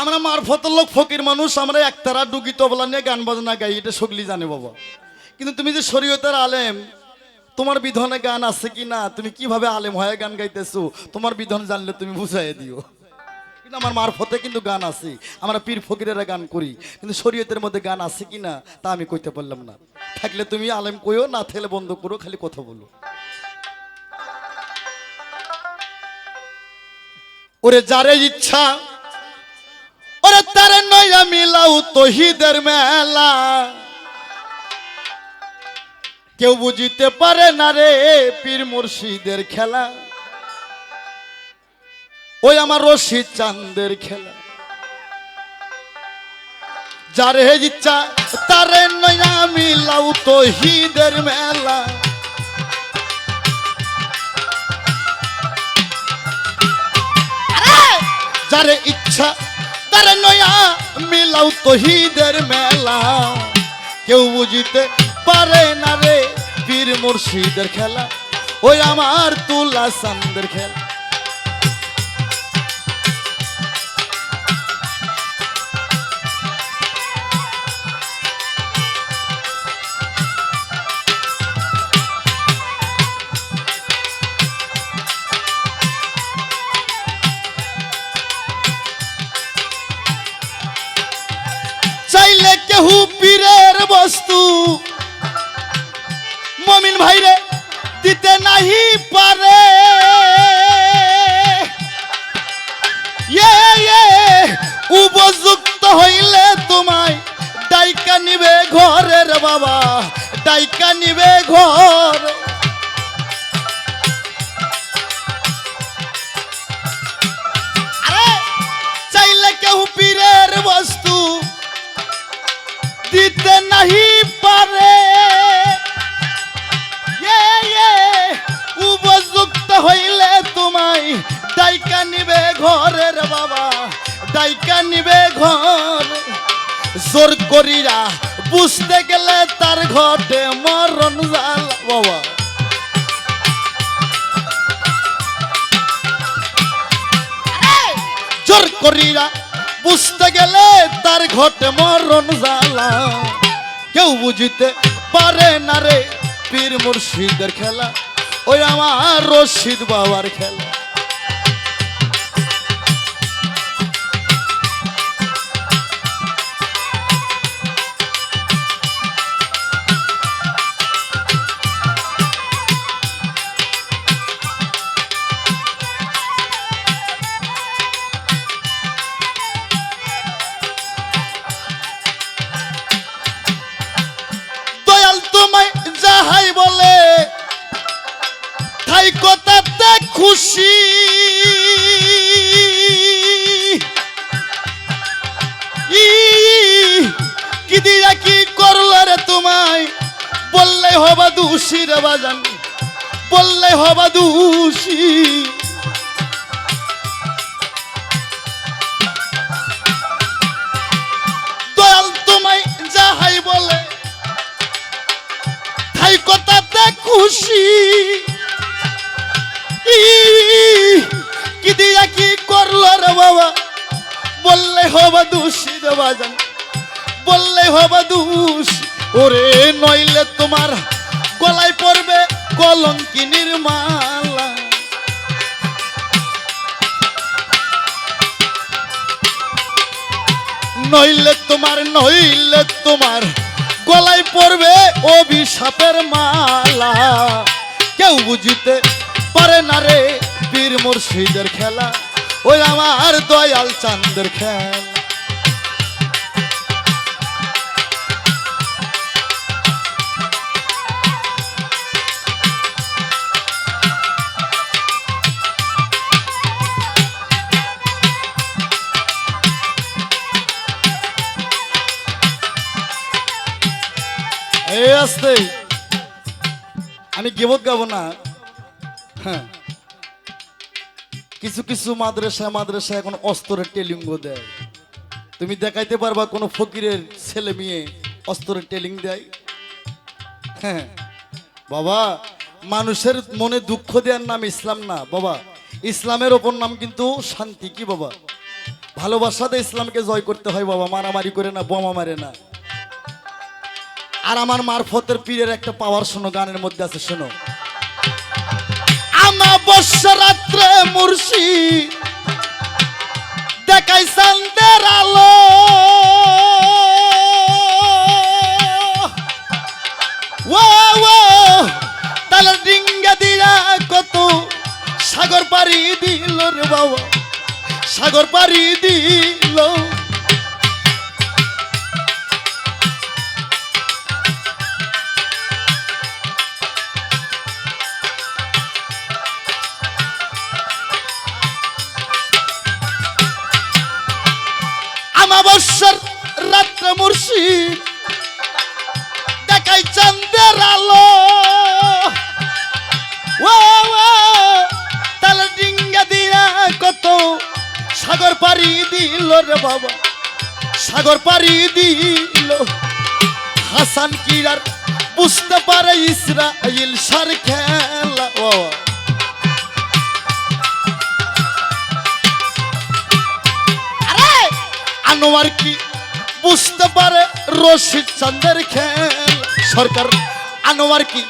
আমরা মারফতের লোক, ফকির মানুষ, আমরা একতারা ডুগি তবলা নিয়ে গান বাজনা গাই, এটা সগলি জানে বাবা। কিন্তু তুমি যে শরীয়তের আলেম, তোমার বিধনে গান আছে কি না? তুমি কীভাবে আলেম হয়ে গান গাইতেছো? তোমার বিধন জানলে তুমি বুঝাই দিও। কিন্তু আমার মারফতে কিন্তু গান আছে, আমরা পীর ফকিরেরা গান করি, কিন্তু শরীয়তের মধ্যে গান আছে কি না, তা আমি কইতে পারলাম না। থাকলে তুমি আলেম কইও, না থাকলে বন্ধ করো, খালি কথা বলো। ওরে যারে ইচ্ছা ওরে তারে নয়া মিলাও তহিদের মেলা। কেউ বুঝিতে পারে না রে পীর মুর্শিদের খেলা। ওই আমার রশিদ চান্দের খেলা। যারে ইচ্ছা তারে নয়া মিলাও তহিদের মেলা। যারে ইচ্ছা তারে নয়া মিলাও তহিদের মেলা কেউ বুঝিতে পারে না রে পীর মুর্শিদের খেলা ওই আমার তুলা সান্দের খেলা কেহু পীরের বস্তু। মমিন ভাইরে, দিতে নাহি পারে। উপযুক্ত হইলে তোমায় ডাইকা নিবে ঘরের বাবা, ডাইকা নিবে ঘর। চাইলে কেউ পীরের বস্তু। দিতে নাহি পারে। ইয়ে, ইয়ে, উপযুক্ত হইলে তোমায় ডাইকা নিবে ঘরের বাবা ডাইকা নিবে ঘর। জোর করিয়া বুঝতে গেলে তার ঘটে মরণ জাল বাবা। জোর করিয়া বুঝতে গেলে তার ঘটে মরণ জ্বালা কেউ বুঝিতে পারে না রে পীর মুর্শিদের খেলা ওই আমার রশিদ বাবার খেলা। তোমায় বললে হবা দোষী রে বাজান, বললে হবা দোষী। দয়াল তোমায় যাহাই বলে তাই কথাতে খুশি। কি দিয়া কি করল রে বাবা? বললে হবা দোষী রে বাজান, বললে হবা দোষী। ওরে নইলে তোমার গলায় পড়বে কলঙ্কিনীর মালা নইলে তোমার নইলে তোমার গলায় পড়বে অভিশাপের মালা। কেউ বুঝিতে পারে না রে বীর মুর্শিদের খেলা, ওই আমার দয়াল চান্দের খেলা। আসতে। আমি গেবত গাবো না। হ্যাঁ। কিছু কিছু মাদ্রাসা মাদ্রাসা এখন অস্ত্রের টেলিঙ্গ দেয়। তুমি দেখাইতে পারবা কোনো ফকিরের ছেলে মেয়ে অস্ত্রের টেলিং দেয়। হ্যাঁ। বাবা, মানুষের মনে দুঃখ দেওয়ার নাম ইসলাম না। বাবা, ইসলামের ওপর নাম কিন্তু শান্তি কি বাবা? ভালোবাসাতে ইসলামকে জয় করতে হয় বাবা। মারামারি করে না, বোমা মারে না। আর আমার মারফতের পীরের একটা পাওয়ার শোনো, গানের মধ্যে আছে, শোনো। আমাবস্যা রাত্রে মুর্শি দেখাই সান্দের আলো। ও ও তাহলে ডিঙ্গা দিয়া কত সাগর পাড়ি দিল রে বাবা, সাগর পাড়ি দিল। রাত্রে মুর্শিদ, দেখাই চান্দের আলো। ও তাহলে ডিঙ্গা দিয়া কত সাগর পাড়ি দিল রে বাবা, সাগর পাড়ি দিল। হাসান কিরার বুঝতে পারে ইসরাইল সার খেলা ও আনোয়ার কি বুঝতে পারে রশিদ চান্দের খেল। সরকার আনোয়ার কি?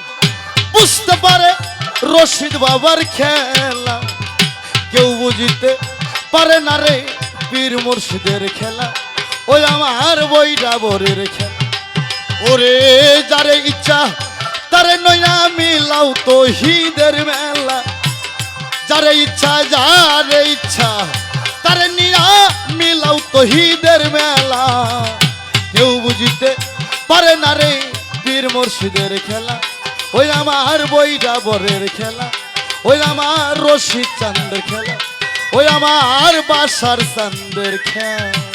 বুঝতে পারে রশিদ বাবার খেলা। কেউ বুঝিতে পারে না রে বীর মুর্শিদের খেলা। ওই আমার বইটা বরের খেলা। ওরে যারে ইচ্ছা, তারে নয়া মিলাও তো হিদের মেলা। যারে ইচ্ছা যারে ইচ্ছা তারে নিয়া মিলাও তহিদের মেলা। কেউ বুঝিতে পারে না রে বীর মুর্শিদের খেলা। ওই আমার বইটা বরের খেলা। ওই আমার রশিদ চান্দের খেলা। ওই আমার বাসার চান্দের খেলা।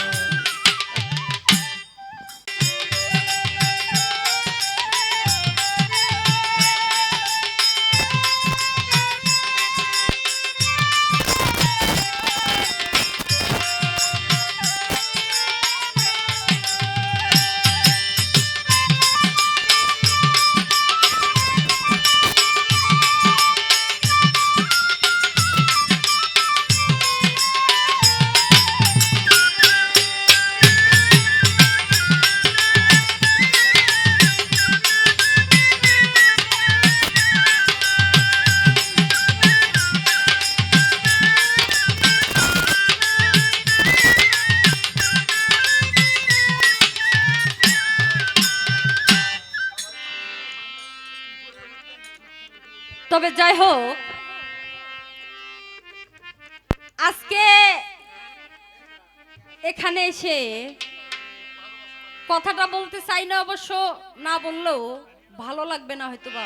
চাই না অবশ্য না বললেও ভালো লাগবে না হয়তো বা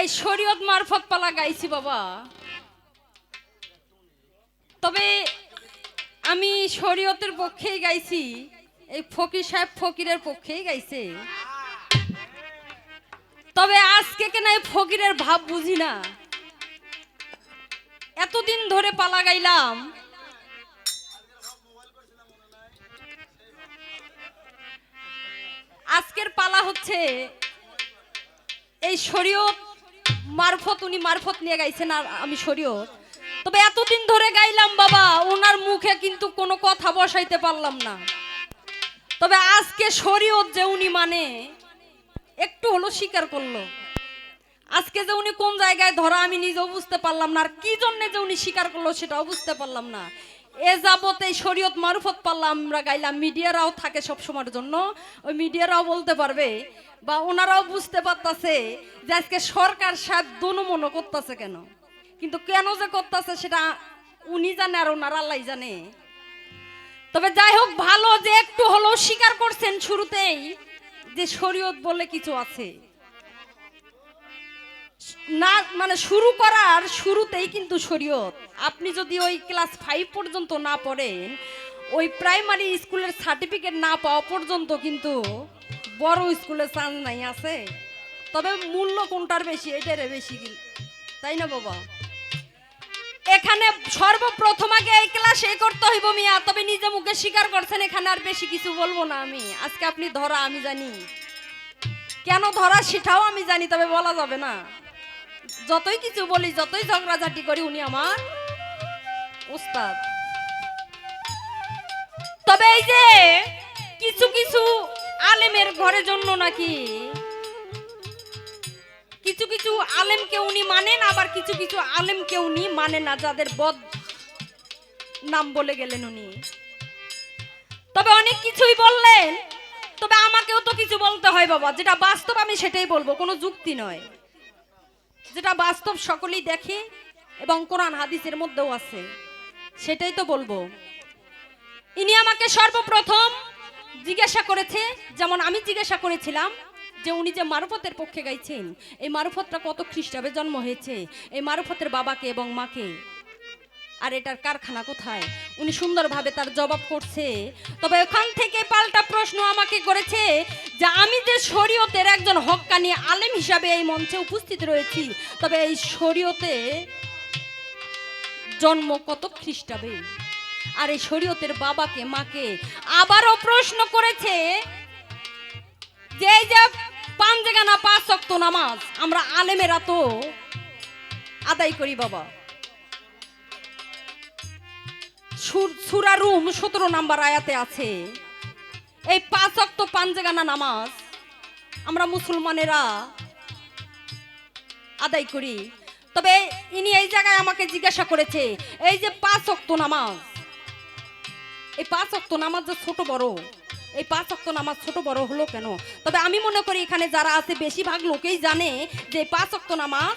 এই শরীয়ত মারফত পালা গাইছি বাবা। তবে আমি শরীয়তের পক্ষেই গাইছি, এই ফকির সাহেব ফকিরের পক্ষেই গাইছে। তবে আজকে কেন এই ফকিরের ভাব বুঝি না? এতদিন ধরে পালা গাইলাম আজকের পালা হচ্ছে এই শরীয়ত মারফত, উনি মারফত নিয়ে গাইছেন আর আমি শরীয়ত। তবে এতদিন ধরে গাইলাম, বাবা ওনার মুখে কিন্তু কোনো কথা বসাইতে পারলাম না। তবে আজকে শরীয়ত যে উনি মানে একটু হলো স্বীকার করল। আজকে যে উনি কোন জায়গায় ধরা আমি নিজেও বুঝতে পারলাম না, আর কি জন্য যে উনি স্বীকার করল সেটাও বুঝতে পারলাম না। এ শরীয়ত মারুফত পারলাম আমরা গাইলাম, মিডিয়ারাও থাকে সব সময়ের জন্য। ওই মিডিয়ারাও বলতে পারবে বা ওনারাও বুঝতে পারতাছে যে আজকে সরকার সাহেব দনুমনো করতেছে কেন? কিন্তু কেন যে করতেছে সেটা উনি জানে আর ওনার আল্লাহ জানে। তবে যাই হোক, ভালো যে একটু হলেও স্বীকার করছেন শুরুতেই যে শরীয়ত বলে কিছু আছে। না মানে শুরু করার শুরুতেই কিন্তু শরীয়ত। আপনি যদি ওই ক্লাস ফাইভ পর্যন্ত না পড়েন, ওই প্রাইমারি স্কুলের সার্টিফিকেট না পাওয়া পর্যন্ত কিন্তু বড় স্কুলে চান্স নাই আছে। তবে মূল্য কোনটার বেশি এটারে বেশি তাই না বাবা? এখানে সর্বপ্রথম আগে এই ক্লাস এই করতে হইব মিয়া, তবে নিজে মুখে স্বীকার করছেন, এখানে আর বেশি কিছু বলব না আমি। আজকে আপনি ধরা আমি জানি। কেন ধরা সেটাও আমি জানি, তবে বলা যাবে না। যতই কিছু বলি, যতই ঝগড়াঝাটি করি, উনি আমার উস্তাদ। তবে এই যে কিছু কিছু আলেমের ঘরের জন্য নাকি, কিছু কিছু আলেমকে উনি মানেন, আবার কিছু কিছু আলেমকে উনি মানে না, যাদের বদ নাম বলে গেলেন উনি। তবে অনেক কিছুই বললেন, তবে আমাকেও তো কিছু বলতে হয় বাবা, যেটা বাস্তব আমি সেটাই বলব, কোনো যুক্তি নয়। যেটা বাস্তব সকলেই দেখে এবং কোরআন হাদিসের মধ্যেও আছে। সেটাই তো বলব। ইনি আমাকে সর্বপ্রথম জিজ্ঞাসা করেছে, যেমন আমি জিজ্ঞাসা করেছিলাম যে উনি যে মারুফতের পক্ষে গাইছেন, এই মারুফতটা কত খ্রিস্টাবে জন্ম হয়েছে, এই মারুফতের বাবাকে এবং মাকে? আর এটার কারখানা কোথায়? উনি সুন্দরভাবে তার জবাব করছে, তবে ওখান থেকে পাল্টা প্রশ্ন আমাকে করেছে যে আমি যে শরীয়তের একজন হক্কানি আলেম হিসাবে এই মঞ্চে উপস্থিত রয়েছি, তবে এই শরীয়তে জন্ম কত খ্রিস্টাবে আর এই শরীয়তের বাবাকে, মাকে আবারও প্রশ্ন করেছে যে যে পাঞ্জেগানা পাঁচ শক্ত নামাজ আমরা আলেমেরা তো আদায় করি বাবা। সুরা রুম সতেরো নাম্বার আয়াতে আছে। এই পাঁচ অক্ত পাঞ্জেগানা নামাজ আমরা মুসলমানেরা আদায় করি। তবে ইনি এই জায়গায় আমাকে জিজ্ঞাসা করেছে, এই যে পাঁচ অক্ত নামাজ, এই পাঁচ অক্ত নামাজ যে ছোট বড়, এই পাঁচ অক্ত নামাজ ছোট বড় হলো কেন? তবে আমি মনে করি এখানে যারা আছে, বেশিরভাগ লোকেই জানে যে এই পাঁচ অক্ত নামাজ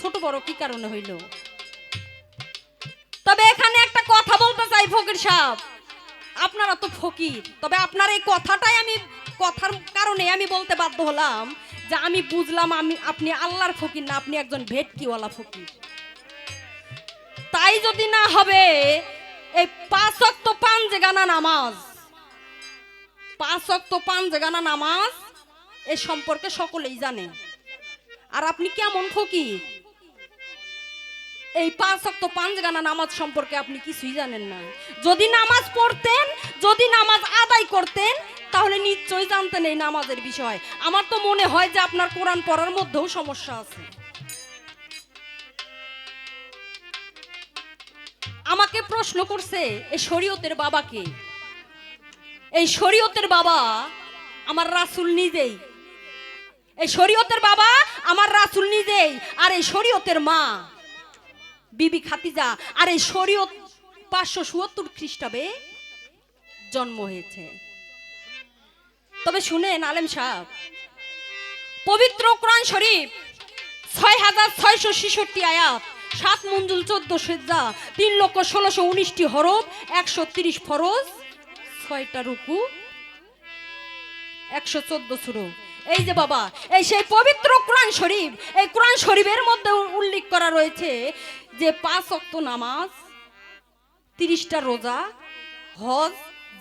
ছোট বড় কি কারণে হইল। তবে এখানে একটা কথা বলতে চাই ফকির সাহেব। আপনারা তো ফকির। তবে আপনার এই কথাটাই আমি, কথার কারণে আমি বলতে বাধ্য হলাম যে আমি বুঝলাম আমি, আপনি আল্লাহর ফকির না, আপনি একজন ভেটকিওয়ালা ফকির। তাই যদি না হবে, এই পাঁচ অক্ত পাঁচ গানা নামাজ, পাঁচ অক্ত পাঁচ গানা নামাজ এ সম্পর্কে সকলেই জানে। আর আপনি কেমন ফকির? এই পাঁচ অক্ত পাঁচ গানা নামাজ সম্পর্কে আপনি কিছুই জানেন না। যদি নামাজ পড়তেন, যদি নামাজ আদায় করতেন, তাহলে নিশ্চয়ই জানতেন এই নামাজের বিষয়। আমার তো মনে হয় যে আপনার কোরআন পড়ার মধ্যেও সমস্যা আছে। আমাকে প্রশ্ন করছে এই শরীয়তের বাবাকে এই শরীয়তের বাবা আমার রাসুল নিজেই। এই শরীয়তের বাবা আমার রাসুল নিজেই। আর এই শরীয়তের মা বিবি খাতিজা, আর এই শরীয়ত পাঁচশো সুয়াত্তর খ্রিস্টাবে জন্ম হয়েছে। তবে শুনেন, আলেম সাহেব, পবিত্র কোরআন শরীফ ছয় হাজার ছয়শো ছেষট্টি আয়াত, সাত মঞ্জুল চোদ্দ সেজা তিন লক্ষ ষোলোশো উনিশটি হরফ, একশো তিরিশ ফরজ, ছয়টা রুকু, একশো চোদ্দ সুরো এই যে বাবা, এই সেই পবিত্র কোরআন শরীফ, এই কোরআন শরীফের মধ্যে উল্লেখ করা রয়েছে যে পাঁচ অক্ত নামাজ, তিরিশটা রোজা, হজ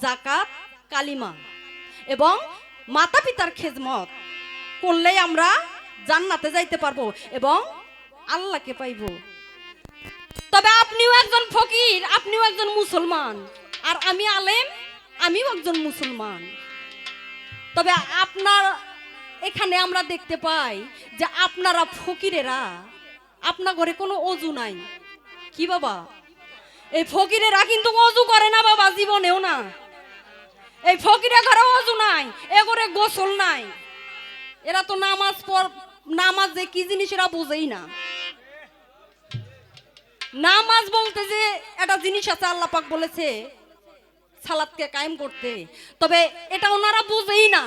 জাকাত কালিমা এবং মাতা পিতার খেজমত। করলেই আমরা জান্নাতে যাইতে পারব এবং আল্লাহকে পাইবো। তবে আপনিও একজন ফকির, আপনিও একজন মুসলমান। আর আমি আলেম, আমিও একজন মুসলমান। তবে আপনার এখানে আমরা দেখতে পাই যে আপনারা ফকিরেরা, আপনার ঘরে কোনো অজু নাই। কি বাবা? এই ফকিরেরা কিন্তু অজু করে না বাবা, জীবনেও না। এই ফকিরের ঘরে অজু নাই, এ ঘরে গোসল নাই। এরা তো নামাজ পর নামাজ যে কি জিনিস এরা বোঝেই না। নামাজ বলতে যে একটা জিনিস আছে আল্লাহ পাক বলেছে, সালাদকে কায়েম করতে। তবে এটা ওনারা বুঝেই না।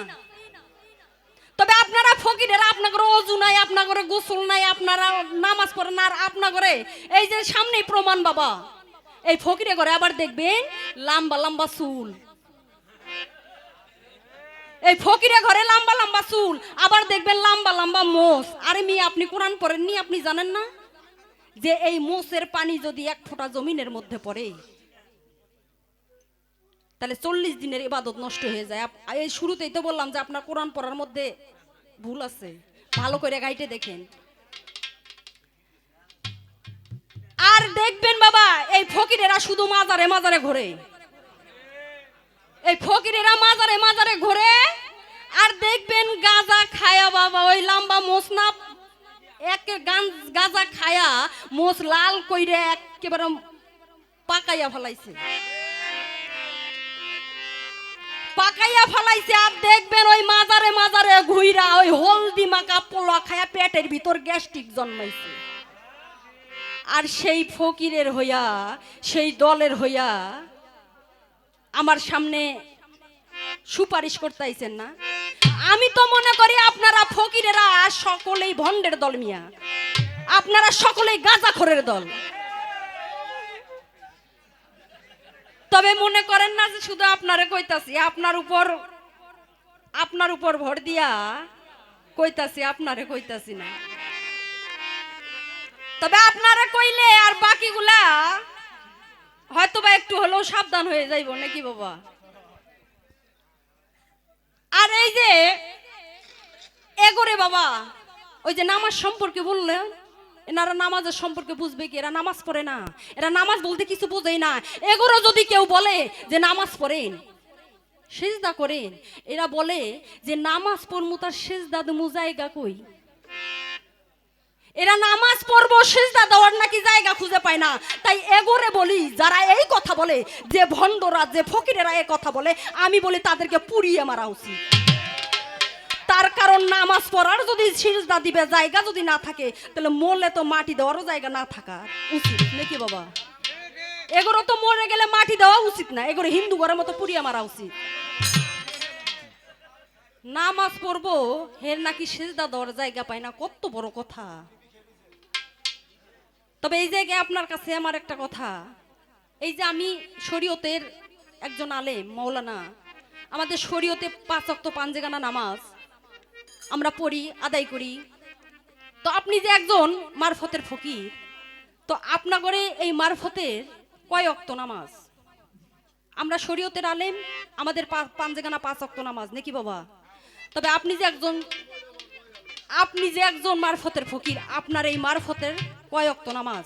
তবে আপনারা ফকিরেরা ঘরে অজু নাই আপনার ঘরে গোসল নাই, আপনারা নামাজ পড়েন আর আপনার ঘরে এই যে সামনে প্রমাণ বাবা। এই ফকিরে ঘরে আবার দেখবেন লম্বা লম্বা চুল। এই ফকিরে ঘরে লম্বা লম্বা চুল, আবার দেখবেন লম্বা লম্বা মোষ। আরে মি আপনি কোরআন পড়েননি, আপনি জানেন না? যে এই মোষের পানি যদি এক ফোঁটা জমিনের মধ্যে পড়ে তাহলে চল্লিশ দিনের ইবাদত নষ্ট হয়ে যায়। এই শুরুতেই তো বললাম যে আপনার কোরআন পড়ার মধ্যে ভুল আছে। ভালো করে গাইতে দেখেন। আর দেখবেন বাবা, এই ফকিরেরা শুধু মাজারে মাজারে ঘোরে। এই ফকিরেরা মাজারে মাজারে ঘোরে। আর দেখবেন গাজা খায়া বাবা, ওই লম্বা মোসনা এক গান- গাজা খায়া মোস লাল কইরে একেবারে পাকাইয়া ফেলাইছে। পাকাইয়া ফালাইছে, আর দেখবেন ওই মাজারে মাজারে ঘুইরা ওই হলদি মাকা পোলা খায়া পেটের ভিতর গ্যাস্ট্রিক জন্মাইছে। আর সেই ফকিরের হইয়া, সেই দলের হইয়া আমার সামনে সুপারিশ করতে আইছেন না। আমি তো মনে করি আপনারা ফকিরেরা সকলেই ভণ্ডের দল মিয়া। আপনারা সকলেই গাঁজাখোরের দল। তবে মনে করেন না যে শুধু আপনারে কইতাছি, আপনার উপর আপনার উপর ভর দিয়া কইতাছি, আপনারে কইতাছি না। তবে আপনারা কইলে আর বাকিগুলা হয়তো বা একটু হলেও সাবধান হয়ে যাইব, নাকি বাবা? আর এই যে, এগোরে বাবা, ওই যে নামাজ সম্পর্কে বললেন এনারা নামাজের সম্পর্কে বুঝবে কি? এরা নামাজ পড়ে না। এরা নামাজ বলতে কিছু বোঝেই না। এগোরো যদি কেউ বলে যে নামাজ পড়েন, সেজদা করেন, এরা বলে যে নামাজ পড়মু তার সেজদা দেমু জায়গা কই? এরা নামাজ পড়ব, সেজদা দেওয়ার নাকি জায়গা খুঁজে পায় না। তাই এগোরে বলি, যারা এই কথা বলে, যে ভণ্ডরা, যে ফকিরেরা এই কথা বলে, আমি বলি তাদেরকে পুড়িয়ে মারা উচিত। তার কারণ নামাজ পড়ার যদি সিজদা দিবে, জায়গা যদি না থাকে, তাহলে মরলে তো মাটি দেওয়ারও জায়গা না থাকা উচিত নাকি বাবা? এগুলো তো মরে গেলে মাটি দেওয়া উচিত না এগুলো হিন্দু ঘরের মতো পুড়িয়ে মারা উচিত। নামাজ পড়ব, হের নাকি সেজদা দেওয়ার জায়গা পায় না, কত বড় কথা। তবে এই জায়গায় আপনার কাছে আমার একটা কথা। এই যে আমি শরীয়তের একজন আলেম, মৌলানা, আমাদের শরীয়তে পাঁচ অক্ত পাঞ্জেগানা নামাজ আমরা পড়ি, আদায় করি। তো আপনি যে একজন মারফতের ফকির, তো আপনাগরে এই মারফতের কয় অক্ত নামাজ? আমরা শরীয়তের আলেম, আমাদের পাঞ্জেগানা পাঁচ অক্ত নামাজ, নাকি বাবা? তবে আপনি যে একজন, আপনি যে একজন মারফতের ফকির, আপনার এই মারফতের কয় অক্ত নামাজ?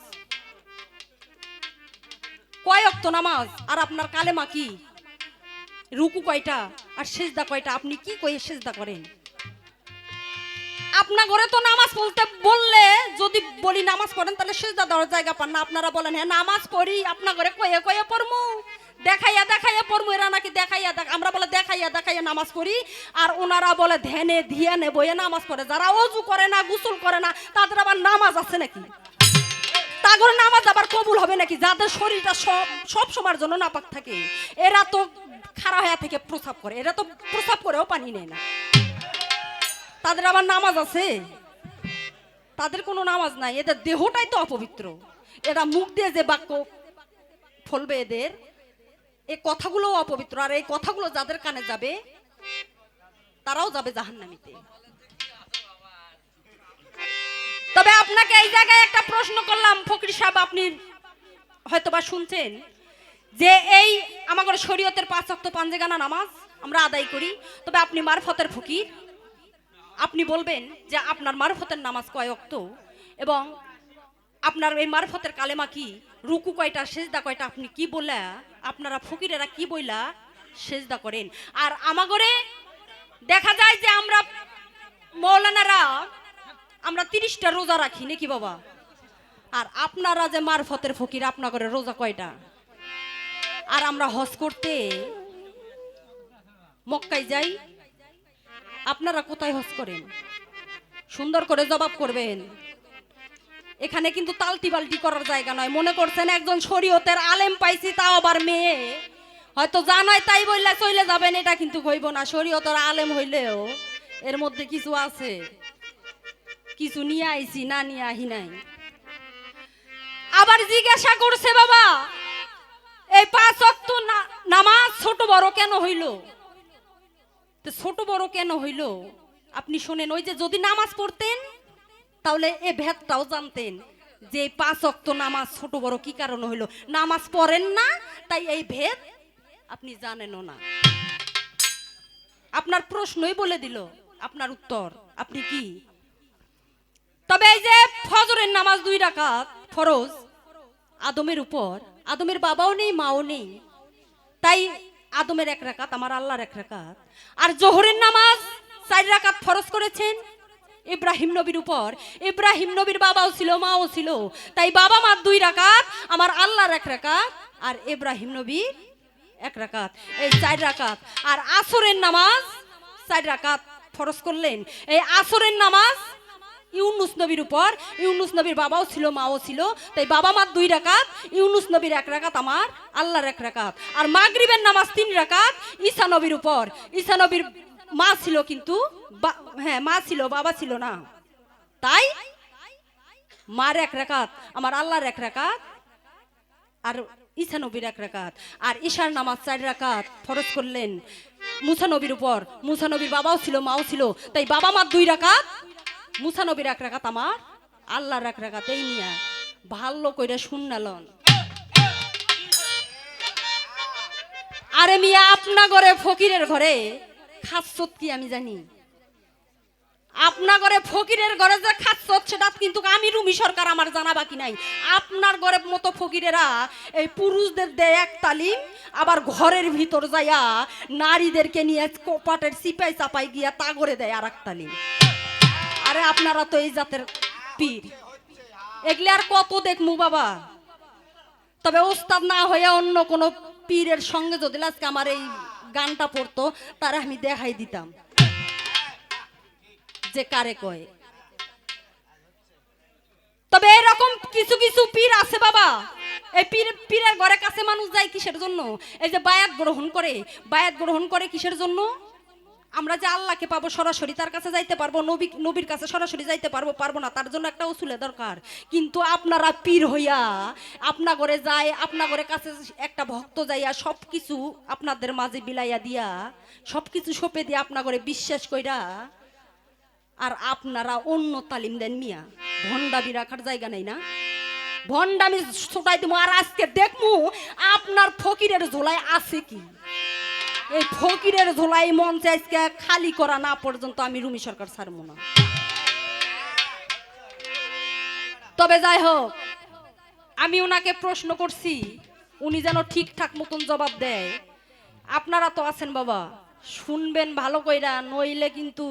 কয় অক্ত নামাজ? আর আপনার কালেমা কি? রুকু কয়টা? আর সেজদা কয়টা? আপনি কি কয়ে সেজদা করেন? আপনার ঘরে তো নামাজ পড়তে বললে, যদি বলি নামাজ পড়েন, তাহলে সেজদা দেওয়ার জায়গা পান না। আপনারা বলেন হ্যাঁ নামাজ পড়ি আপনার ঘরে কয়ে কয়ে পড়মু। দেখাইয়া দেখাইয়া পড়মু, এরা নাকি দেখাইয়া দেখ আমরা বলে, দেখাইয়া দেখাইয়া নামাজ পড়ি। আর ওনারা বলে, ধ্যানে ধিয়ানে বইয়ে নামাজ পড়ে। যারা অজু করে না, গোসল করে না, তাদের আবার নামাজ আছে নাকি? তাগর নামাজ আবার কবুল হবে নাকি? যাদের শরীরটা সব সব সময়ের জন্য নাপাক থাকে। এরা তো খারাপ হয়ে থেকে প্রসাব করে। এরা তো প্রসাব করেও পানি নেয় না। তাদের আবার নামাজ আছে? তাদের কোনো নামাজ নাই। এদের দেহটাই তো অপবিত্র। এরা মুখ দিয়ে যে বাক্য ফলবে এদের এই কথাগুলো অপবিত্র। আর এই কথাগুলো যাদের কানে যাবে, তারাও যাবে জাহান্নামিতে। তবে আপনাকে এই জায়গায় একটা প্রশ্ন করলাম, ফকরি সাহেব, আপনি হয়তোবা শুনছেন, যে এই আমাদের শরীয়তের পাঁচ অক্ত পাঞ্জেগানা নামাজ আমরা আদায় করি, তবে আপনি মারফতের ফকির। আপনি বলবেন যে আপনার মারফতের নামাজ কয় অক্ত এবং আপনার এই মারফতের কালেমা কি? রুকু কয়টা, সেজদা কয়টা? আপনি কি বললা? আপনারা ফকিরেরা কি বইলা? সেজদা করেন। আর আমাগরে দেখা যায় যে আমরা মৌলানারা আমরা তিরিশটা রোজা রাখি, নাকি বাবা? আর আপনারা যে মারফতের ফকির, আপনাগরে রোজা কয়টা? আর আমরা হজ করতে মক্কায় যাই আপনারা কোথায় হজ করেন? সুন্দর করে জবাব করবেন। এখানে কিন্তু তালতি বালতি করার জায়গা নয়। মনে করছেন একজন শরীয়তের আলেম পাইছি, তাও আবার মেয়ে। হয়তো জানাই তাই বললে চলে যাবেন, এটা কিন্তু হইব না। শরীয়তের আলেম হইলেও এর মধ্যে কিছু আছে। কিছু নিয়ে আইছি, না নিয়ে আহি নাই। আবার জিজ্ঞাসা করছে, বাবা, এই পাঁচ অক্ত নামাজ ছোট বড় কেন হইল? তো ছোট বড় কেন হইল? আপনি শোনেন, ওই যে যদি নামাজ পড়তেন, তাহলে এ ভেদটাও জানতেন যে পাঁচ অক্ত নামাজ ছোট বড় কি কারণে হইল? নামাজ পড়েন না, তাই এই ভেদ আপনি জানেনও না। আপনার প্রশ্নই বলে দিল, আপনার উত্তর। আপনি কি? তবে এই যে ফজরের নামাজ দুই রাকাত ফরজ, আদমের উপর, আদমের বাবাও নেই, মাও নেই, তাই আদমের এক রাকাত, আমার আল্লাহর এক রাকাত। আর জোহরের নামাজ চার রাকাত ফরজ করেছেন ইব্রাহিম নবীর উপর। ইব্রাহিম নবীর বাবাও ছিল, মাও ছিল। তাই বাবা মার দুই রাকাত, আমার আল্লাহর এক রাকাত আর ইব্রাহিম নবী এক রাকাত। এই চার রাকাত। আর আসরের নামাজ চার রাকাত ফরজ করলেন। এই আসরের নামাজ ইউনুস নবীর উপর, ইউনুস নবীর বাবাও ছিল, মাও ছিল। তাই বাবা মার দুই রাকাত, ইউনুস নবীর এক রাকাত, আমার আল্লাহর এক রাকাত। আর মাগরিবের নামাজ তিন রাকাত ঈসা নবীর উপর। ঈসা নবীর মা ছিল কিন্তু হ্যাঁ মা ছিল, বাবা ছিল না। তাই মার এক রাকাত, আমার আল্লাহর এক রাকাত, আর ঈসা নবীর এক রাকাত। আর ঈশার নামাজ চার রাকাত ফরজ করলেন। মুসা নবীর উপর, মুসা নবীর বাবাও ছিল, মাও ছিল। তাই বাবা মার দুই রাকাত মুসা নবীর এক রাকাত আমার, আল্লাহর এক রাকাত এই নিয়া ভালো কইরা শুননালন আরে মিয়া আপনা ঘরে ফকিরের ঘরে খাসত কি আমি জানি। আপনার ঘরে ফকিরের ঘরে যে খাচ্ছে সেটা কিন্তু আমি রুমি সরকার আমার জানা বাকি নাই। আপনার ঘরের মতো ফকিরেরা এই পুরুষদের দেয় এক তালিম, আবার ঘরের ভিতর যাইয়া নারীদেরকে নিয়ে কোপাটের সিপাই চাপাই গিয়া তা করে দেয় আর এক তালিম। আরে আপনারা তো এই জাতের পীর। এগুলি আর কত দেখমু বাবা? তবে ওস্তাদ না হয়ে অন্য কোনো পীরের সঙ্গে যদি আজকে আমার এই গানটা পড়তো, তারা আমি দেখাই দিতাম। যে কারে কয়। তবে এরকম কিছু কিছু পীর আছে বাবা। এই পীর, পীরের ঘরে কাছে মানুষ যায় কিসের জন্য? এই যে বায়াত গ্রহণ করে। বায়াত গ্রহণ করে কিসের জন্য? আমরা যে আল্লাহকে পাবো, সরাসরি তার কাছে যাইতে পারব, নবী, নবীর কাছে সরাসরি যাইতে পারব পারব না, তার জন্য একটা উসুলে দরকার। কিন্তু আপনারা পীর হইয়া, আপনা ঘরে যায় আপনা ঘরে কাছে একটা ভক্ত যাইয়া সব কিছু আপনাদের মাঝে বিলাইয়া দিয়া সব কিছু সপে দিয়ে আপনা ঘরে বিশ্বাস কইরা, আর আপনারা অন্য তালিম দেন মিয়া। ভণ্ডামি রাখার জায়গা নেই না? ভণ্ডামি ছোটাই দেবো আর আজকে দেখমু, আপনার ফকিরের ঝোলায় আছে কি? এই ফকিরের ঝোলাই মঞ্চে আজকে খালি করা না পর্যন্ত আমি রুমি সরকার ছাড়বো না। তবে যাই হোক, আমি ওনাকে প্রশ্ন করছি, উনি যেন ঠিকঠাক মতন জবাব দেয়। আপনারা তো আছেন বাবা, শুনবেন ভালো কইরা, নইলে কিন্তু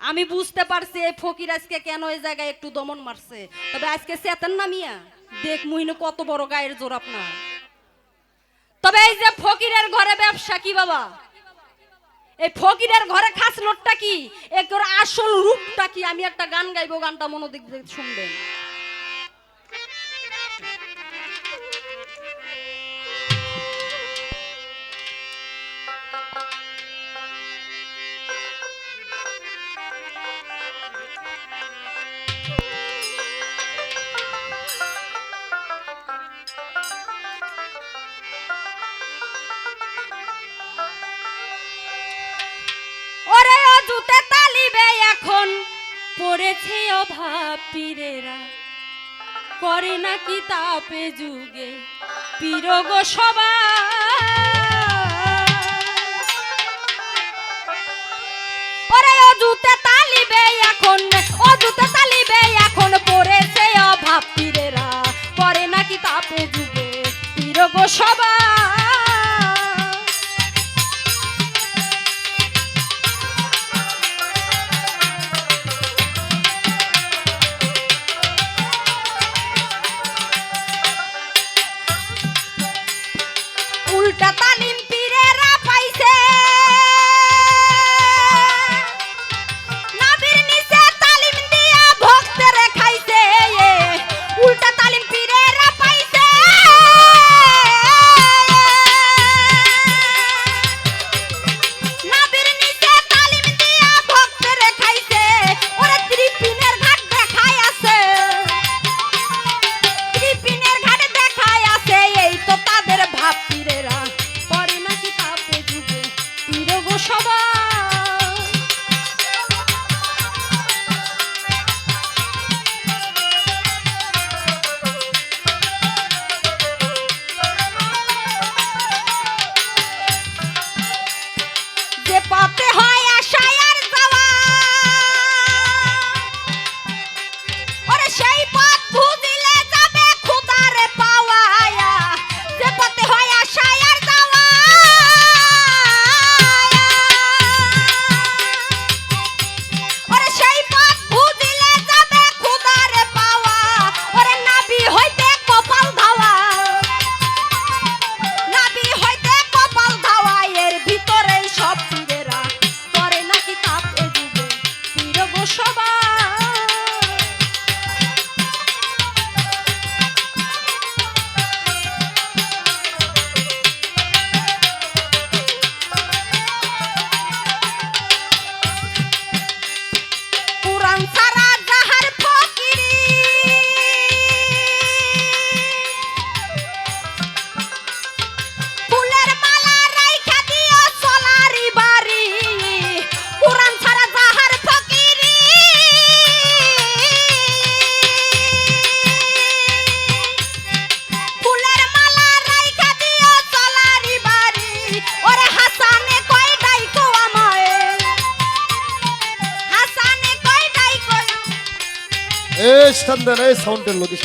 আমি বুঝতে পারছি এই ফকির আজকে কেন এই জায়গায় একটু দমন মারছে। তবে আজকে চেতেন না মিয়া, দেখ মুহিনে কত বড় গায়ের জোর আপনার। তবে এই যে ফকিরের ঘরে ব্যবসা কি বাবা? এই ফকিরের ঘরে খাস লোটটা কি? এর আসল রূপটা কি? আমি একটা গান গাইবো, গানটা মনোদিক শুনবেন। নাকি তাপে যুগে? পীরগ ওরে অজুতে তালিবে এখন তালিবে এখন পড়েছে অভাব যুগে সবা দেন এই সাউন্ডের stand